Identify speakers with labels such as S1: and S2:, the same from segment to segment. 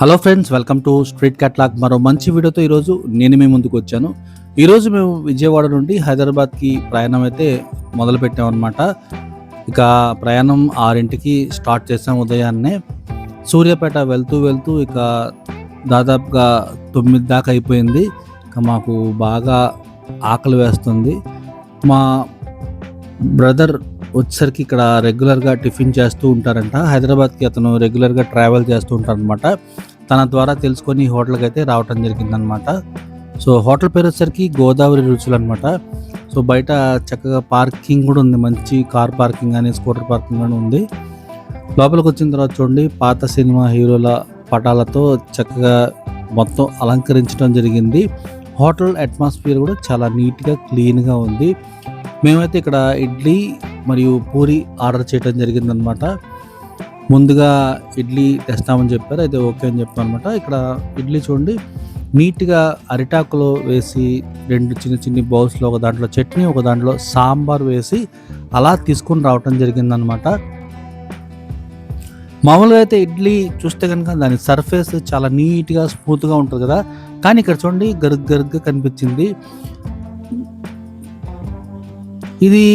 S1: Hello friends welcome to street catalogue. మరో మంచి వీడియోతో ఈరోజు నేను మీ ముందుకు వచ్చాను. ఈరోజు మేము విజయవాడ నుండి హైదరాబాద్కి ప్రయాణం అయితే మొదలుపెట్టామన్నమాట. ఇక ప్రయాణం ఆరింటికి స్టార్ట్ చేసాం ఉదయాన్నే. సూర్యాపేట వెళ్తూ వెళ్తూ ఇక దాదాపుగా తొమ్మిది దాకా అయిపోయింది. ఇక మాకు బాగా ఆకలి వేస్తుంది. మా బ్రదర్ వచ్చేసరికి ఇక్కడ రెగ్యులర్గా టిఫిన్ చేస్తూ ఉంటారంట. హైదరాబాద్కి అతను రెగ్యులర్గా ట్రావెల్ చేస్తూ ఉంటారనమాట తన ద్వారా తెలుసుకొని హోటల్కి అయితే రావటం జరిగిందనమాట సో హోటల్ పేరు వచ్చేసరికి గోదావరి రుచులు అనమాట సో బయట చక్కగా పార్కింగ్ కూడా ఉంది. మంచి కార్ పార్కింగ్ కానీ స్కూటర్ పార్కింగ్ కానీ ఉంది. లోపలికి వచ్చిన తర్వాత చూడండి పాత సినిమా హీరోల పటాలతో చక్కగా మొత్తం అలంకరించడం జరిగింది. హోటల్ అట్మాస్ఫియర్ కూడా చాలా నీట్గా క్లీన్గా ఉంది. మేమైతే ఇక్కడ ఇడ్లీ మరియు పూరి ఆర్డర్ చేయడం జరిగిందనమాట ముందుగా ఇడ్లీ తెస్తామని చెప్పారు అయితే ఓకే అని చెప్పాను అనమాట ఇక్కడ ఇడ్లీ చూడండి నీట్గా అరిటాకులో వేసి రెండు చిన్న చిన్ని బౌల్స్లో ఒక దాంట్లో చట్నీ ఒక దాంట్లో సాంబార్ వేసి అలా తీసుకొని రావటం జరిగిందనమాట మామూలుగా అయితే ఇడ్లీ చూస్తే కనుక దాని సర్ఫేస్ చాలా నీట్గా స్మూత్గా ఉంటుంది కదా. కానీ ఇక్కడ చూడండి గరుగ్ గరుగ్గా కనిపించింది. ఇది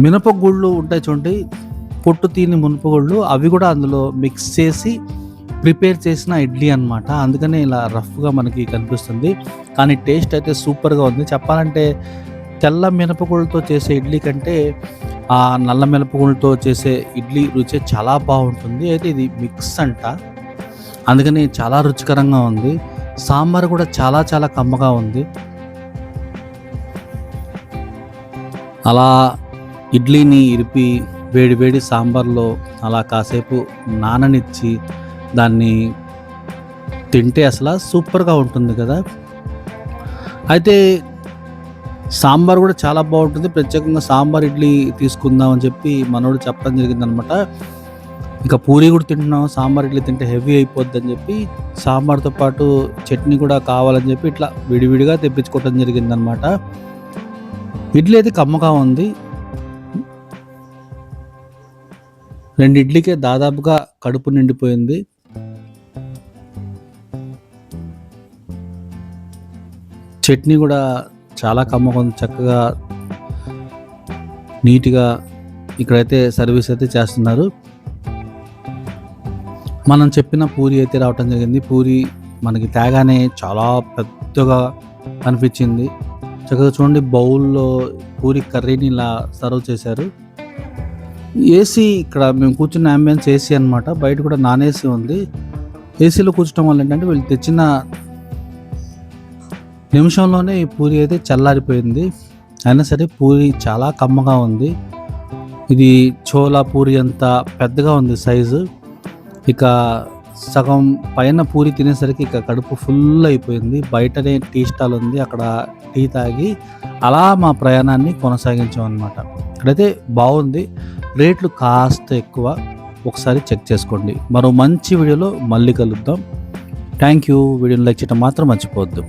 S1: మినపగుళ్ళు ఉంటాయి చూడండి పొట్టు తీని మునపగుళ్ళు అవి కూడా అందులో మిక్స్ చేసి ప్రిపేర్ చేసిన ఇడ్లీ అన్నమాట. అందుకనే ఇలా రఫ్గా మనకి కనిపిస్తుంది. కానీ టేస్ట్ అయితే సూపర్గా ఉంది. చెప్పాలంటే తెల్ల మినపగుళ్ళతో చేసే ఇడ్లీ కంటే ఆ నల్ల మినపగుళ్ళతో చేసే ఇడ్లీ రుచి చాలా బాగుంటుంది. అయితే ఇది మిక్స్ అంట. అందుకని చాలా రుచికరంగా ఉంది. సాంబార్ కూడా చాలా చాలా కమ్మగా ఉంది. అలా ఇడ్లీని ఇరిపి వేడివేడి సాంబార్లో అలా కాసేపు నాననిచ్చి దాన్ని తింటే అసలు సూపర్గా ఉంటుంది కదా. అయితే సాంబార్ కూడా చాలా బాగుంటుంది. ప్రత్యేకంగా సాంబార్ ఇడ్లీ తీసుకుందాం అని చెప్పి మనోడు చెప్పడం జరిగిందనమాట. ఇంకా పూరి కూడా తింటున్నాం. సాంబార్ ఇడ్లీ తింటే హెవీ అయిపోద్ది అని చెప్పి సాంబార్తో పాటు చట్నీ కూడా కావాలని చెప్పి ఇట్లా విడివిడిగా తెప్పించుకోవడం జరిగిందనమాట. ఇడ్లీ అయితే కమ్మగా ఉంది. రెండు ఇడ్లీకే దాదాపుగా కడుపు నిండిపోయింది. చట్నీ కూడా చాలా కమ్మగా చక్కగా నీట్గా ఇక్కడైతే సర్వీస్ అయితే చేస్తున్నారు. మనం చెప్పిన పూరి అయితే రావటం జరిగింది. పూరి మనకి తేగానే చాలా పెద్దగా అనిపించింది. చక్కగా చూడండి బౌల్లో పూరి కర్రీని ఇలా సర్వ్ చేశారు. ఏసీ ఇక్కడ మేము కూర్చున్న అంబియన్స్ ఏసీ అనమాట బయట కూడా నాన్ ఏసీ ఉంది. ఏసీలో కూర్చోడం వల్ల ఏంటంటే వీళ్ళు తెచ్చిన నిమిషంలోనే ఈ పూరి అయితే చల్లారిపోయింది. అయినా సరే పూరి చాలా కమ్మగా ఉంది. ఇది చోలా పూరి అంత పెద్దగా ఉంది సైజు ఇక సగం పైన పూరి తినేసరికి ఇక కడుపు ఫుల్ అయిపోయింది. బయటనే టీ స్టాల్ ఉంది. అక్కడ టీ తాగి అలా మా ప్రయాణాన్ని కొనసాగించాం అనమాట ఇక్కడైతే బాగుంది. రేట్లు కాస్త ఎక్కువ ఒకసారి చెక్ చేసుకోండి. మరో మంచి వీడియోలో మళ్ళీ కలుద్దాం. థ్యాంక్ యూ వీడియోని లైక్ చేయడం మాత్రం మర్చిపోవద్దు.